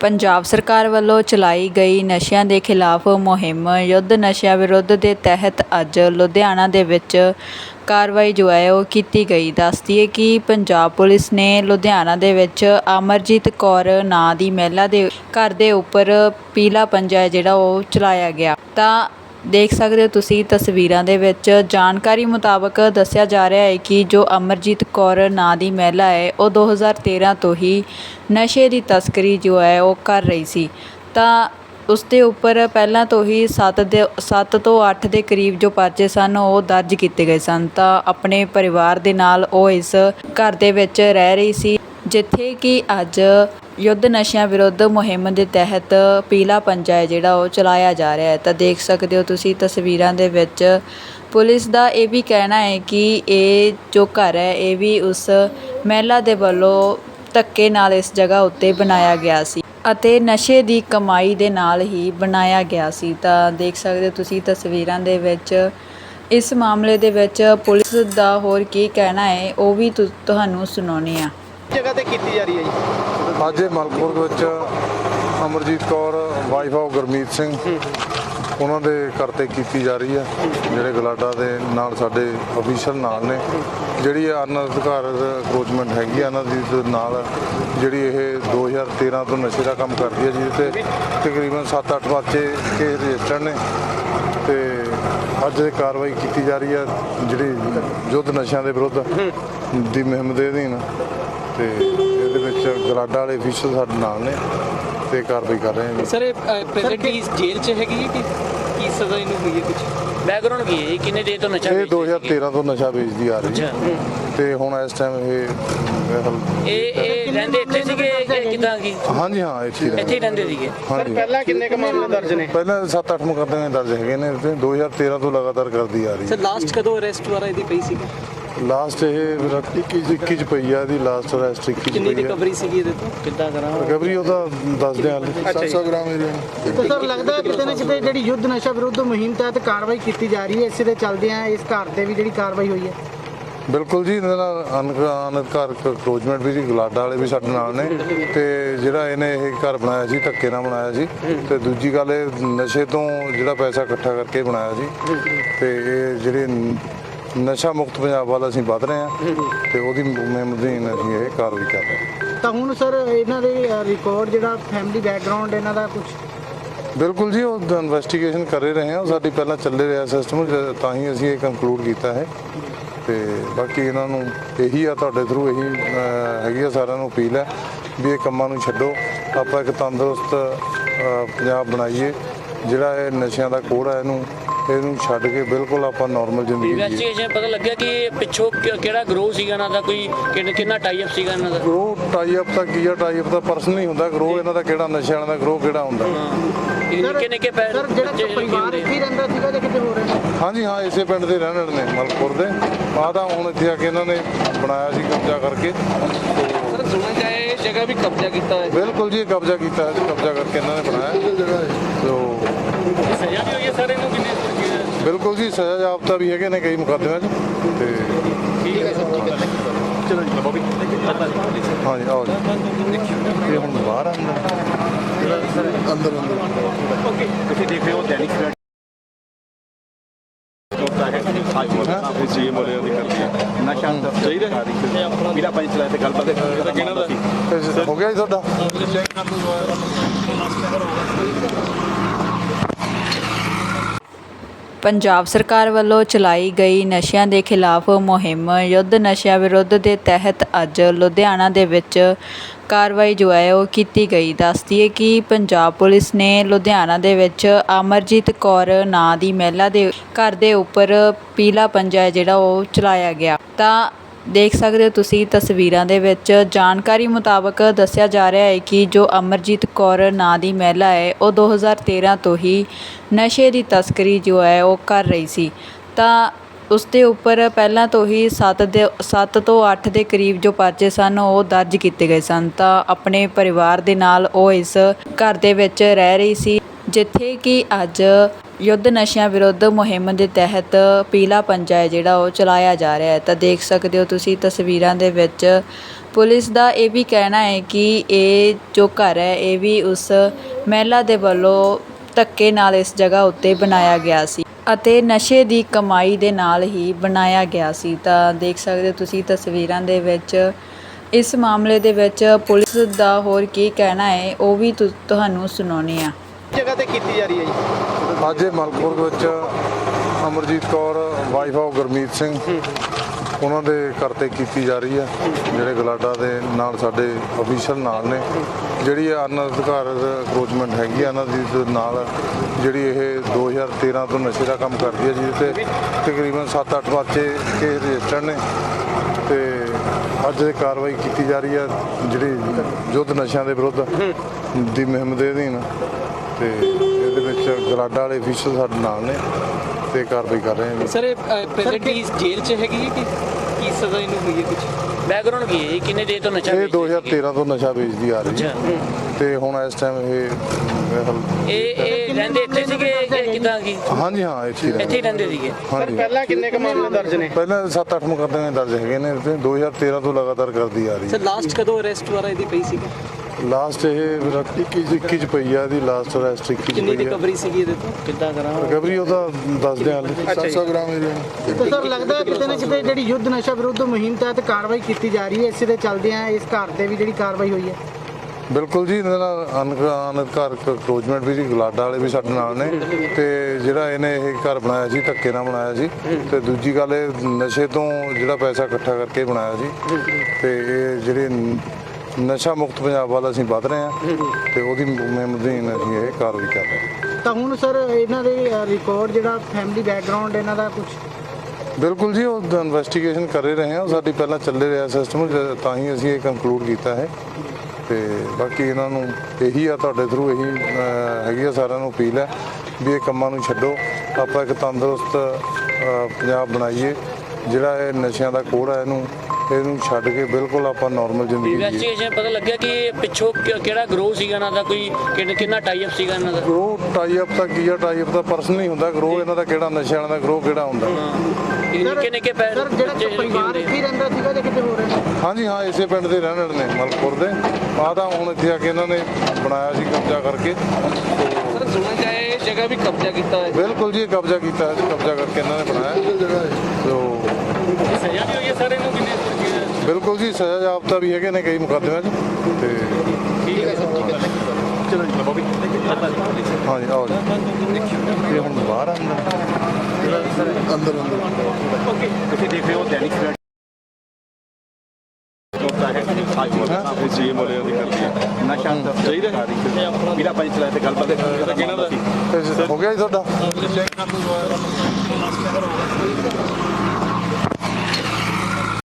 ਪੰਜਾਬ ਸਰਕਾਰ ਵੱਲੋਂ ਚਲਾਈ ਗਈ ਨਸ਼ਿਆਂ ਦੇ ਖਿਲਾਫ ਮੁਹਿੰਮ, ਯੁੱਧ ਨਸ਼ਿਆਂ ਵਿਰੁੱਧ ਦੇ ਤਹਿਤ ਅੱਜ ਲੁਧਿਆਣਾ ਦੇ ਵਿੱਚ ਕਾਰਵਾਈ ਜੋ ਹੈ ਉਹ ਕੀਤੀ ਗਈ। ਦੱਸ ਦਈਏ ਕਿ ਪੰਜਾਬ ਪੁਲਿਸ ਨੇ ਲੁਧਿਆਣਾ ਦੇ ਵਿੱਚ ਅਮਰਜੀਤ ਕੌਰ ਨਾਂ ਦੀ ਮਹਿਲਾ ਦੇ ਘਰ ਦੇ ਉੱਪਰ ਪੀਲਾ ਪੰਜਾ ਹੈ ਜਿਹੜਾ ਉਹ ਚਲਾਇਆ ਗਿਆ। ਤਾਂ ਦੇਖ ਸਕਦੇ ਹੋ ਤੁਸੀਂ ਤਸਵੀਰਾਂ ਦੇ ਵਿੱਚ, ਜਾਣਕਾਰੀ ਮੁਤਾਬਕ ਦੱਸਿਆ ਜਾ ਰਿਹਾ ਹੈ ਕਿ ਜੋ ਅਮਰਜੀਤ ਕੌਰ ਨਾਂ ਦੀ ਮਹਿਲਾ ਹੈ, ਉਹ 2013 ਤੋਂ ਹੀ ਨਸ਼ੇ ਦੀ ਤਸਕਰੀ ਜੋ ਹੈ, ਉਹ ਕਰ ਰਹੀ ਸੀ। ਤਾਂ ਉਸ ਦੇ ਉੱਪਰ ਪਹਿਲਾਂ ਤੋਂ ਹੀ 7 ਦੇ 7 ਤੋਂ 8 ਦੇ ਕਰੀਬ ਜੋ ਪਰਚੇ ਸਨ, ਉਹ ਦਰਜ ਕੀਤੇ ਗਏ ਸਨ। ਤਾਂ ਆਪਣੇ ਪਰਿਵਾਰ ਦੇ ਨਾਲ ਉਹ ਇਸ ਘਰ ਦੇ ਵਿੱਚ ਰਹਿ ਰਹੀ ਸੀ, ਜਿੱਥੇ ਕਿ ਅੱਜ ਯੁੱਧ ਨਸ਼ਿਆਂ ਵਿਰੁੱਧ ਮੁਹਿੰਮ ਦੇ ਤਹਿਤ ਪੀਲਾ ਪੰਜਾ ਹੈ ਜਿਹੜਾ ਉਹ ਚਲਾਇਆ ਜਾ ਰਿਹਾ ਹੈ। ਤਾਂ ਦੇਖ ਸਕਦੇ ਹੋ ਤੁਸੀਂ ਤਸਵੀਰਾਂ ਦੇ ਵਿੱਚ ਪੁਲਿਸ ਦਾ ਇਹ ਵੀ ਕਹਿਣਾ ਹੈ ਕਿ ਇਹ ਜੋ ਘਰ ਹੈ, ਇਹ ਵੀ ਉਸ ਮਹਿਲਾ ਦੇ ਵੱਲੋਂ ਧੱਕੇ ਨਾਲ ਇਸ ਜਗ੍ਹਾ ਉੱਤੇ ਬਣਾਇਆ ਗਿਆ ਸੀ ਅਤੇ ਨਸ਼ੇ ਦੀ ਕਮਾਈ ਦੇ ਨਾਲ ਹੀ ਬਣਾਇਆ ਗਿਆ ਸੀ। ਤਾਂ ਦੇਖ ਸਕਦੇ ਹੋ ਤੁਸੀਂ ਤਸਵੀਰਾਂ ਦੇ ਵਿੱਚ, ਇਸ ਮਾਮਲੇ ਦੇ ਵਿੱਚ ਪੁਲਿਸ ਦਾ ਹੋਰ ਕੀ ਕਹਿਣਾ ਹੈ, ਉਹ ਵੀ ਤੁਹਾਨੂੰ ਸੁਣਾਉਂਦੇ ਆ ਜਗ੍ਹਾ ਤੇ ਕੀਤੀ ਜਾ ਰਹੀ ਹੈ ਜੀ। ਅੱਜ ਇਹ ਮਲਕਪੁਰ ਦੇ ਵਿੱਚ ਅਮਰਜੀਤ ਕੌਰ ਵਾਈਫ ਆਫ ਗੁਰਮੀਤ ਸਿੰਘ ਉਹਨਾਂ ਦੇ ਘਰ ਤੇ ਕੀਤੀ ਜਾ ਰਹੀ ਹੈ। ਜਿਹੜੇ ਗਲਾਡਾ ਦੇ ਨਾਲ ਸਾਡੇ ਅਫੀਸ਼ਲ ਨਾਲ ਨੇ। ਜਿਹੜੀ ਅਨਅਧਿਕਾਰਤ ਅਕਰੋਚਮੈਂਟ ਹੈਗੀ ਆ ਇਹਨਾਂ ਦੀ ਨਾਲ ਜਿਹੜੀ ਇਹ 2013 ਤੋਂ ਨਸ਼ੇ ਦਾ ਕੰਮ ਕਰਦੀ ਹੈ ਜਿਹਦੇ ਤੇ ਤਕਰੀਬਨ 7-8 ਬੱਚੇ ਕੇਸ ਰਜਿਸਟਰਡ ਨੇ। ਤੇ ਅੱਜ ਇਹ ਕਾਰਵਾਈ ਕੀਤੀ ਜਾ ਰਹੀ ਹੈ ਜਿਹੜੀ ਯੁੱਧ ਨਸ਼ਿਆਂ ਦੇ ਵਿਰੁੱਧ ਦੀ ਮੁਹਿੰਮ ਦੇ ਅਧੀਨ। ਤੇ ਇਹਦੇ ਵਿੱਚ ਗਲਾਡਾ ਵਾਲੇ ਅਫੀਸ਼ਲ ਸਾਡੇ ਨਾਲ ਨੇ ਤੇ ਕਾਰਵਾਈ ਕਰ ਰਹੇ ਨੇ ਸਰ ਇਹ ਪ੍ਰੈਜ਼ੈਂਟ ਹੀ ਜੇਲ੍ਹ 'ਚ ਹੈਗੀ ਹੈ ਕਿ ਕੀ ਸਜ਼ਾ ਇਹਨੂੰ ਹੋਈ ਹੈ ਕੁਝ ਬੈਕਗ੍ਰਾਉਂਡ ਕੀ ਹੈ ਜੀ? ਕਿੰਨੇ ਦੇਰ ਤੋਂ ਨਸ਼ਾ ਇਹ ਵੇਚਦੇ ਸੀਗੇ? 2013 ਤੋਂ ਨਸ਼ਾ ਵੇਚਦੀ ਆ ਰਹੀ ਹੈ। ਤੇ ਹੁਣ ਇਸ ਟਾਈਮ ਇਹ ਇਹ ਇਹ ਰਹਿੰਦੇ ਇੱਥੇ ਸੀਗੇ ਕਿ ਕਿਦਾਂ ਕੀ ਹਾਂਜੀ ਹਾਂ ਇੱਥੇ ਹੀ ਇੱਥੇ ਹੀ ਰਹਿੰਦੇ ਰਹਿੰਦੇ ਸੀਗੇ। ਹਾਂਜੀ। ਪਹਿਲਾਂ ਕਿੰਨੇ ਕ ਮਾਮਲੇ ਦਰਜ ਨੇ? ਪਹਿਲਾਂ 7-8 ਮੁਕੱਦਮੇ ਦਰਜ ਹੈਗੇ ਨੇ ਤੇ 2013 ਤੋਂ ਲਗਾਤਾਰ ਕਰਦੀ ਆ ਰਹੀ ਸਰ ਲਾਸਟ ਕਦੋਂ ਅਰੈਸਟ ਵਾਰਾ ਇਹਦੀ ਪਈ ਸੀਗੀ? ਲਾਸਟ ਇਹ 21 21 ਚ ਪਈ ਆ ਦੀ ਲਾਸਟ ਅਰੈਸਟ 21 ਚ ਕਿੰਨੀ ਪਈ ਆ। ਰਿਕਵਰੀ ਸੀਗੀ ਇਹਦੇ ਤੋਂ? ਕਿੱਦਾਂ ਕਰਾਂ? ਰਿਕਵਰੀ ਉਹਦਾ ਅੱਛਾ ਜੀ। 700 ਗ੍ਰਾਮ ਏਰੀਆ ਤਾਂ ਸਰ ਲੱਗਦਾ ਹੈ ਕਿਤੇ ਨਾ ਕਿਤੇ ਜਿਹੜੀ ਯੁੱਧ ਨਸ਼ਾ ਵਿਰੁੱਧ ਮੁਹਿੰਮ ਤਹਿਤ ਕਾਰਵਾਈ ਕੀਤੀ ਜਾ ਰਹੀ ਹੈ ਇਸੇ ਦੇ ਚੱਲਦਿਆਂ ਇਸ ਘਰ ਤੇ ਵੀ ਜਿਹੜੀ ਕਾਰਵਾਈ ਹੋਈ ਹੈ? ਬਿਲਕੁਲ ਜੀ ਇਹਨਾਂ ਨਾਲ ਅਨਧਿਕਾਰ ਕਰੋਚਮੈਂਟ ਵੀ ਜੀ ਗਲਾਡਾ ਵਾਲੇ ਵੀ ਸਾਡੇ ਨਾਲ ਨੇ। ਤੇ ਜਿਹੜਾ ਇਹਨੇ ਇਹ ਘਰ ਬਣਾਇਆ ਸੀ ਧੱਕੇ ਨਾਲ ਬਣਾਇਆ ਸੀ। ਤੇ ਦੂਜੀ ਗੱਲ ਇਹ ਨਸ਼ੇ ਤੋਂ ਜਿਹੜਾ ਪੈਸਾ ਇਕੱਠਾ ਕਰਕੇ ਬਣਾਇਆ ਸੀ। ਤੇ ਇਹ ਜਿਹੜੇ ਨਸ਼ਾ ਮੁਕਤ ਪੰਜਾਬ ਵੱਲ ਅਸੀਂ ਵਧ ਰਹੇ ਹਾਂ ਤੇ ਉਹਦੀ ਮੁਹਿੰਮ ਅਸੀਂ ਇਹ ਕਾਰਵਾਈ ਕਰ ਰਹੇ ਹਾਂ। ਤਾਂ ਹੁਣ ਸਰ ਇਹਨਾਂ ਦੇ ਰਿਕਾਰਡ ਜਿਹੜਾ ਫੈਮਿਲੀ ਬੈਕਗ੍ਰਾਉਂਡ ਇਹਨਾਂ ਦਾ ਕੁਝ ਬਿਲਕੁਲ ਜੀ ਉਹ ਇਨਵੈਸਟੀਗੇਸ਼ਨ ਕਰ ਰਹੇ ਹਾਂ। ਸਾਡੀ ਪਹਿਲਾਂ ਚੱਲੇ ਰਿਹਾ ਸਿਸਟਮ ਤਾਂ ਹੀ ਅਸੀਂ ਇਹ ਕੰਕਲੂਡ ਕੀਤਾ ਹੈ। ਤੇ ਬਾਕੀ ਇਹਨਾਂ ਨੂੰ ਇਹੀ ਆ ਤੁਹਾਡੇ ਥਰੂ ਇਹੀ ਹੈਗੀ ਆ ਸਾਰਿਆਂ ਨੂੰ ਅਪੀਲ ਹੈ ਵੀ ਇਹ ਕੰਮਾਂ ਨੂੰ ਛੱਡੋ। ਆਪਾਂ ਇੱਕ ਤੰਦਰੁਸਤ ਪੰਜਾਬ ਬਣਾਈਏ। ਜਿਹੜਾ ਇਹ ਨਸ਼ਿਆਂ ਦਾ ਕੋੜ ਹੈ ਇਹਨੂੰ ਇਹਨੂੰ ਛੱਡ ਕੇ ਬਿਲਕੁਲ ਆਪਾਂ ਨਾਰਮਲ ਜ਼ਿੰਦਗੀ ਜੀਏ। ਇਨਵੈਸਟੀਗੇਸ਼ਨ ਪਤਾ ਲੱਗਿਆ ਕਿ ਪਿੱਛੋਂ ਕਿ- ਕਿਹੜਾ ਗਰੋਹ ਸੀਗਾ ਇਹਨਾਂ ਦਾ ਕੋਈ ਕਿੰਨ- ਕਿੰਨਾ ਟਾਈ ਅਪ ਸੀਗਾ ਇਹਨਾਂ ਦਾ? ਗਰੋ ਟਾਈ ਅਪ ਤਾਂ ਕੀ ਆ ਟਾਈ ਅਪ ਤਾਂ ਪਰਸਨਲ ਹੀ ਹੁੰਦਾ। ਗਰੋ ਇਹਨਾਂ ਦਾ ਕਿਹੜਾ ਨਸ਼ਿਆਂ ਵਾਲਾ ਦਾ ਗਰੋ ਕਿਹੜਾ ਹੁੰਦਾ? ਇਹ ਨਿੱਕੇ ਨਿੱਕੇ ਪੈ ਸਰ ਜਿਹੜਾ ਬੱਚੇ ਪਰਿਵਾਰ ਹੁੰਦੇ ਇੱਥੇ ਹੀ ਰਹਿੰਦਾ ਸੀਗਾ ਜਾਂ ਕਿਤੇ ਹੋਰ ਹੈ ਹਾਂਜੀ ਹਾਂ ਇਸੇ ਪਿੰਡ ਦੇ ਰਹਿਣ ਵਾਲੇ ਨੇ ਮਲਕਪੁਰ ਦੇ। ਆਹ ਤਾਂ ਹੁਣ ਇੱਥੇ ਆ ਕੇ ਇਹਨਾਂ ਨੇ ਬਣਾਇਆ ਸੀ ਕਬਜ਼ਾ ਕਰਕੇ। ਸਰ ਸੁਣਨ ਚਾਹੇ ਇਹ ਜਗ੍ਹਾ ਵੀ ਕਬਜ਼ਾ ਕੀਤਾ ਹੋਇਆ। ਬਿਲਕੁਲ ਜੀ ਇਹ ਕਬਜ਼ਾ ਕੀਤਾ ਹੈ ਕਬਜ਼ਾ ਕਰਕੇ ਇਹਨਾਂ ਨੇ ਬਣਾਇਆ। ਸੋ ਸਜ਼ਾ ਵੀ ਹੋਈ ਹੈ ਸਰ ਇਹਨੂੰ ਕਿੰਨੇ ਬਿਲਕੁਲ ਜੀ ਸਜ਼ਾ ਜਾਬਤਾ ਵੀ ਹੈਗੇ ਨੇ ਕਈ ਮੁਕੱਦਮਿਆਂ 'ਚ ਤੇ ਠੀਕ ਹੈ ਸਰ ਚਲੋ ਜੀ ਬਾਬੀ ਹਾਂਜੀ ਆਓ ਜੀ। ਇਹ ਹੁਣ ਬਾਹਰ ਅੰਦਰ। ਅੰਦਰ ਅੰਦਰ। ਓਕੇ ਤੁਸੀਂ ਦੇਖ ਰਹੇ ਹੋ ਦੈਨਿਕ ਹੈ। ਜੀ ਮੋਲੇ ਦੀ ਕਰਦੀ ਹੈ। ਨਸ਼ਾ ਤਾਂ ਚਾਹੀਦਾ ਮੇਰਾ ਪੰਜ ਚਲਾਏ ਤੇ ਗੱਲਬਾਤ ਕਰਦਾ ਕਿਹਨਾਂ ਦਾ? ਇਹ ਹੋ ਗਿਆ ਜੀ ਤੁਹਾਡਾ? ਪੰਜਾਬ ਸਰਕਾਰ ਵੱਲੋਂ ਚਲਾਈ ਗਈ ਨਸ਼ਿਆਂ ਦੇ ਖਿਲਾਫ ਮੁਹਿੰਮ, ਯੁੱਧ ਨਸ਼ਿਆਂ ਵਿਰੁੱਧ ਦੇ ਤਹਿਤ ਅੱਜ ਲੁਧਿਆਣਾ ਦੇ ਵਿੱਚ ਕਾਰਵਾਈ ਜੋ ਹੈ ਉਹ ਕੀਤੀ ਗਈ। ਦੱਸਦੀ ਹੈ ਕਿ ਪੰਜਾਬ ਪੁਲਿਸ ਨੇ ਲੁਧਿਆਣਾ ਦੇ ਵਿੱਚ ਅਮਰਜੀਤ ਕੌਰ ਨਾਂ ਦੀ ਮਹਿਲਾ ਦੇ ਘਰ ਦੇ ਉੱਪਰ ਪੀਲਾ ਪੰਜਾ ਹੈ ਜਿਹੜਾ ਉਹ ਚਲਾਇਆ ਗਿਆ। ਤਾਂ ਦੇਖ ਸਕਦੇ ਹੋ ਤੁਸੀਂ ਤਸਵੀਰਾਂ ਦੇ ਵਿੱਚ ਜਾਣਕਾਰੀ ਮੁਤਾਬਕ ਦੱਸਿਆ ਜਾ ਰਿਹਾ ਹੈ ਕਿ ਜੋ ਅਮਰਜੀਤ ਕੌਰ ਨਾਂ ਦੀ ਮਹਿਲਾ ਹੈ, ਉਹ 2013 ਤੋਂ ਹੀ ਨਸ਼ੇ ਦੀ ਤਸਕਰੀ ਜੋ ਹੈ, ਉਹ ਕਰ ਰਹੀ ਸੀ। ਤਾਂ ਉਸ ਦੇ ਉੱਪਰ ਪਹਿਲਾਂ ਤੋਂ ਹੀ 7 ਦੇ 7 ਤੋਂ 8 ਦੇ ਕਰੀਬ ਜੋ ਪਰਚੇ ਸਨ, ਉਹ ਦਰਜ ਕੀਤੇ ਗਏ ਸਨ। ਤਾਂ ਆਪਣੇ ਪਰਿਵਾਰ ਦੇ ਨਾਲ ਉਹ ਇਸ ਘਰ ਦੇ ਵਿੱਚ ਰਹਿ ਰਹੀ ਸੀ, ਜਿੱਥੇ ਕਿ ਅੱਜ ਯੁੱਧ ਨਸ਼ਿਆਂ ਵਿਰੁੱਧ ਮੁਹਿੰਮ ਦੇ ਤਹਿਤ ਪੀਲਾ ਪੰਜਾ ਹੈ ਜਿਹੜਾ ਉਹ ਚਲਾਇਆ ਜਾ ਰਿਹਾ ਹੈ। ਤਾਂ ਦੇਖ ਸਕਦੇ ਹੋ ਤੁਸੀਂ ਤਸਵੀਰਾਂ ਦੇ ਵਿੱਚ ਪੁਲਿਸ ਦਾ ਇਹ ਵੀ ਕਹਿਣਾ ਹੈ ਕਿ ਇਹ ਜੋ ਘਰ ਹੈ, ਇਹ ਵੀ ਉਸ ਮਹਿਲਾ ਦੇ ਵੱਲੋਂ ਧੱਕੇ ਨਾਲ ਇਸ ਜਗ੍ਹਾ ਉੱਤੇ ਬਣਾਇਆ ਗਿਆ ਸੀ ਅਤੇ ਨਸ਼ੇ ਦੀ ਕਮਾਈ ਦੇ ਨਾਲ ਹੀ ਬਣਾਇਆ ਗਿਆ ਸੀ। ਤਾਂ ਦੇਖ ਸਕਦੇ ਹੋ ਤੁਸੀਂ ਤਸਵੀਰਾਂ ਦੇ ਵਿੱਚ, ਇਸ ਮਾਮਲੇ ਦੇ ਵਿੱਚ ਪੁਲਿਸ ਦਾ ਹੋਰ ਕੀ ਕਹਿਣਾ ਹੈ, ਉਹ ਵੀ ਤੁਹਾਨੂੰ ਸੁਣਾਉਣੀ ਆ ਜਗ੍ਹਾ ਤੇ ਕੀਤੀ ਜਾ ਰਹੀ ਹੈ ਜੀ? ਅੱਜ ਇਹ ਮਲਕਪੁਰ ਵਿੱਚ ਅਮਰਜੀਤ ਕੌਰ ਵਾਈਫ ਆਫ ਗੁਰਮੀਤ ਸਿੰਘ, ਉਹਨਾਂ ਦੇ ਘਰ ਤੇ ਕੀਤੀ ਜਾ ਰਹੀ ਹੈ। ਜਿਹੜੇ ਗਲਾਡਾ ਦੇ ਨਾਲ ਸਾਡੇ ਅਫੀਸ਼ਲ ਨਾਲ ਨੇ। ਜਿਹੜੀ ਇਹ ਅਨਅਧਿਕਾਰਤ ਅਕਰੋਚਮੈਂਟ ਹੈਗੀ ਆ, ਇਹਨਾਂ ਦੀ ਨਾਲ, ਜਿਹੜੀ ਇਹ 2013 ਤੋਂ ਨਸ਼ੇ ਦਾ ਕੰਮ ਕਰਦੀ ਹੈ, ਜਿਹਦੇ ਤੇ ਤਕਰੀਬਨ 7-8 ਬੱਚੇ ਕੇਸ ਰਜਿਸਟਰਡ ਨੇ। ਤੇ ਅੱਜ ਇਹ ਕਾਰਵਾਈ ਕੀਤੀ ਜਾ ਰਹੀ ਹੈ, ਜਿਹੜੀ ਯੁੱਧ ਨਸ਼ਿਆਂ ਦੇ ਵਿਰੁੱਧ ਦੀ ਮੁਹਿੰਮ ਦੇ ਅਧੀਨ। ਤੇ ਇਹਦੇ ਵਿੱਚ ਗਲਾਡਾ ਵਾਲੇ ਅਫੀਸ਼ਲ ਸਾਡੇ ਨਾਲ ਨੇ ਤੇ ਕਾਰਵਾਈ ਕਰ ਰਹੇ ਨੇ। ਸਰ ਇਹ ਪ੍ਰੈਜ਼ੈਂਟਲੀ ਜੇਲ੍ਹ 'ਚ ਹੈਗੀ ਹੈ ਕਿ ਕੀ ਸਜ਼ਾ ਇਹਨੂੰ ਹੋਈ ਹੈ ਕੁਝ ਬੈਕਗ੍ਰਾਉਂਡ ਕੀ ਹੈ? ਕਿੰਨੇ ਦੇਰ ਤੋਂ ਨਸ਼ਾ ਇਹ ਵੇਚਦੇ ਸੀਗੇ? 2013 ਤੋਂ ਨਸ਼ਾ ਵੇਚਦੀ ਆ ਰਹੀ ਹੈ ਅੱਛਾ ਤੇ ਹੁਣ ਇਸ ਟਾਈਮ ਇਹ ਇਹ ਇਹ ਰਹਿੰਦੇ ਇੱਥੇ ਸੀਗੇ ਕਿ ਕਿਦਾਂ ਕੀ? ਹਾਂਜੀ ਹਾਂ ਇੱਥੇ ਹੀ ਇੱਥੇ ਹੀ ਰਹਿੰਦੇ ਰਹਿੰਦੇ ਸੀਗੇ। ਹਾਂਜੀ। ਪਹਿਲਾਂ ਕਿੰਨੇ ਕੁ ਮਾਮਲੇ ਦਰਜ ਨੇ? ਪਹਿਲਾਂ 7-8 ਮੁਕੱਦਮੇ ਦਰਜ ਹੈਗੇ ਨੇ ਤੇ 2013 ਤੋਂ ਲਗਾਤਾਰ ਕਰਦੀ ਆ ਰਹੀ ਸਰ ਲਾਸਟ ਕਦੋਂ ਅਰੈਸਟ ਵਾਰਾ ਇਹਦੀ ਪਈ ਸੀਗੀ? ਲਾਸਟ ਇਹ 21 ਚ ਪਈ ਆ ਦੀ ਲਾਸਟ ਅਰੈਸਟ 21 ਚ ਕਿੰਨੀ ਪਈ ਆ। ਰਿਕਵਰੀ ਸੀਗੀ ਇਹਦੇ ਤੋਂ? ਕਿੱਦਾਂ ਕਰਾਂ? ਰਿਕਵਰੀ ਉਹਦਾ ਦੱਸਦੇ ਹਾਂ 700 ਗ੍ਰਾਮ ਇਹ ਤੇ ਸਰ ਲੱਗਦਾ ਹੈ ਕਿਤੇ ਨਾ ਕਿਤੇ ਜਿਹੜੀ ਯੁੱਧ ਨਸ਼ਾ ਵਿਰੁੱਧ ਮੁਹਿੰਮ ਤਹਿਤ ਕਾਰਵਾਈ ਕੀਤੀ ਜਾ ਰਹੀ ਹੈ ਇਸੇ ਦੇ ਚੱਲਦਿਆਂ ਇਸ ਘਰ ਤੇ ਵੀ ਜਿਹੜੀ ਕਾਰਵਾਈ ਹੋਈ ਹੈ? ਬਿਲਕੁਲ ਜੀ ਇਹਨਾਂ ਨਾਲ ਅਨਧਿਕਾਰਕ ਅਕਰੋਚਮੈਂਟ ਵੀ ਜੀ ਗਲਾਡਾ ਵਾਲੇ ਵੀ ਸਾਡੇ ਨਾਲ ਨੇ। ਤੇ ਜਿਹੜਾ ਇਹਨੇ ਇਹ ਘਰ ਬਣਾਇਆ ਸੀ ਧੱਕੇ ਨਾਲ ਬਣਾਇਆ ਸੀ ਤੇ ਦੂਜੀ ਗੱਲ ਇਹ ਨਸ਼ੇ ਤੋਂ ਜਿਹੜਾ ਪੈਸਾ ਇਕੱਠਾ ਕਰਕੇ ਬਣਾਇਆ ਸੀ ਤੇ ਇਹ ਜਿਹੜੇ ਨਸ਼ਾ ਮੁਕਤ ਪੰਜਾਬ ਵੱਲ ਅਸੀਂ ਵੱਧ ਰਹੇ ਹਾਂ ਤੇ ਉਹਦੀ ਮੁਹਿੰਮ ਅਸੀਂ ਇਹ ਕਾਰਵਾਈ ਕਰ ਰਹੇ ਹਾਂ। ਤਾਂ ਹੁਣ ਸਰ ਇਹਨਾਂ ਦੇ ਰਿਕਾਰਡ ਜਿਹੜਾ ਫੈਮਿਲੀ ਬੈਕਗ੍ਰਾਉਂਡ ਇਹਨਾਂ ਦਾ ਕੁਝ ਬਿਲਕੁਲ ਜੀ ਉਹ ਇਨਵੈਸਟੀਗੇਸ਼ਨ ਕਰ ਰਹੇ ਹਾਂ। ਸਾਡੀ ਪਹਿਲਾਂ ਚੱਲੇ ਰਿਹਾ ਸਿਸਟਮ ਤਾਂ ਹੀ ਅਸੀਂ ਇਹ ਕੰਕਲੂਡ ਕੀਤਾ ਹੈ। ਤੇ ਬਾਕੀ ਇਹਨਾਂ ਨੂੰ ਇਹੀ ਆ ਤੁਹਾਡੇ ਥਰੂ ਇਹੀ ਹੈਗੀ ਆ ਸਾਰਿਆਂ ਨੂੰ ਅਪੀਲ ਹੈ ਵੀ ਇਹ ਕੰਮਾਂ ਨੂੰ ਛੱਡੋ। ਆਪਾਂ ਇੱਕ ਤੰਦਰੁਸਤ ਪੰਜਾਬ ਬਣਾਈਏ। ਜਿਹੜਾ ਇਹ ਨਸ਼ਿਆਂ ਦਾ ਕੋੜ ਹੈ ਇਹਨੂੰ ਇਹਨੂੰ ਛੱਡ ਕੇ ਬਿਲਕੁਲ ਆਪਾਂ ਨਾਰਮਲ ਜ਼ਿੰਦਗੀ ਜੀਏ ਇਨਵੈਸਟੀਗੇਸ਼ਨ ਪਤਾ ਲੱਗਿਆ ਕਿ ਇਹ ਪਿੱਛੋਂ ਕਿ- ਕਿਹੜਾ ਗਰੋਹ ਸੀਗਾ ਇਹਨਾਂ ਦਾ ਕੋਈ ਕਿੰਨ- ਕਿੰਨਾ ਟਾਈ ਅਪ ਸੀਗਾ ਇਹਨਾਂ ਦਾ? ਗਰੋ ਟਾਈ ਅਪ ਤਾਂ ਕੀ ਆ ਟਾਈ ਅਪ ਤਾਂ ਪਰਸਨਲੀ ਹੁੰਦਾ ਗਰੋ ਇਹਨਾਂ ਦਾ ਕਿਹੜਾ ਨਸ਼ਿਆਂ ਵਾਲਾ ਦਾ ਗਰੋ ਕਿਹੜਾ ਹੁੰਦਾ? ਇਹ ਨਿੱਕੇ ਨਿੱਕੇ ਪੈਰ ਸਰ ਜਿਹੜਾ ਬੱਚੇ ਪਰਿਵਾਰ ਹੁੰਦੇ ਇੱਥੇ ਹੀ ਰਹਿੰਦਾ ਸੀਗਾ ਜਾਂ ਕਿਤੇ ਹੋਰ ਹੈ? ਹਾਂਜੀ ਹਾਂ ਇਸੇ ਪਿੰਡ ਦੇ ਰਹਿਣ ਵਾਲੇ ਨੇ ਮਲਕਪੁਰ ਦੇ। ਆ ਤਾਂ ਹੁਣ ਇੱਥੇ ਆ ਕੇ ਇਹਨਾਂ ਨੇ ਬਣਾਇਆ ਸੀ ਕਬਜ਼ਾ ਕਰਕੇ। ਸਰ ਸੁਣਿਆ ਜਾਏ ਇਹ ਜਗ੍ਹਾ ਵੀ ਕਬਜ਼ਾ ਕੀਤਾ ਹੋਇਆ ਬਿਲਕੁਲ ਜੀ ਇਹ ਕਬਜ਼ਾ ਕੀਤਾ ਹੈ ਕਬਜ਼ਾ ਕਰਕੇ ਇਹਨਾਂ ਨੇ ਬਣਾਇਆ। ਸੋ ਸਜ਼ਾ ਵੀ ਹੋਈ ਹੈ ਸਰ ਇਹਨੂੰ ਕਿੰਨੇ? ਬਿਲਕੁਲ ਜੀ ਸਜ਼ਾ ਜਾਬਤਾ ਵੀ ਹੈਗੇ ਨੇ ਕਈ ਮੁਕੱਦਮਿਆਂ 'ਚ ਤੇ ਠੀਕ ਹੈ ਸਰ ਠੀਕ ਹੈ ਚਲੋ ਜੀ ਬਾਬੀ ਹਾਂਜੀ ਆਓ ਜੀ। ਇਹ ਹੁਣ ਬਾਹਰ ਆਉਂਦਾ ਅੰਦਰ। ਅੰਦਰ ਤੁਸੀਂ ਦੇਖ ਰਹੇ ਹੋ ਦੈਨਿਕ ਸਵੇਰਾ ਲੋਕਤਾ ਹੈ। ਅੱਜ ਮੋਦੀ ਇਹ ਜੀ ਮੋਲੇ ਦੀ ਕਰਦੀ ਹੈ। ਨਸ਼ਾ ਚਾਹੀਦਾ ਵੀਰਾ ਪੰਜ ਚਲਾਏ ਤੇ ਗੱਲਬਾਤ ਕਿਹਨਾਂ ਦਾ? ਤੇ ਹੋ ਗਿਆ ਜੀ ਤੁਹਾਡਾ?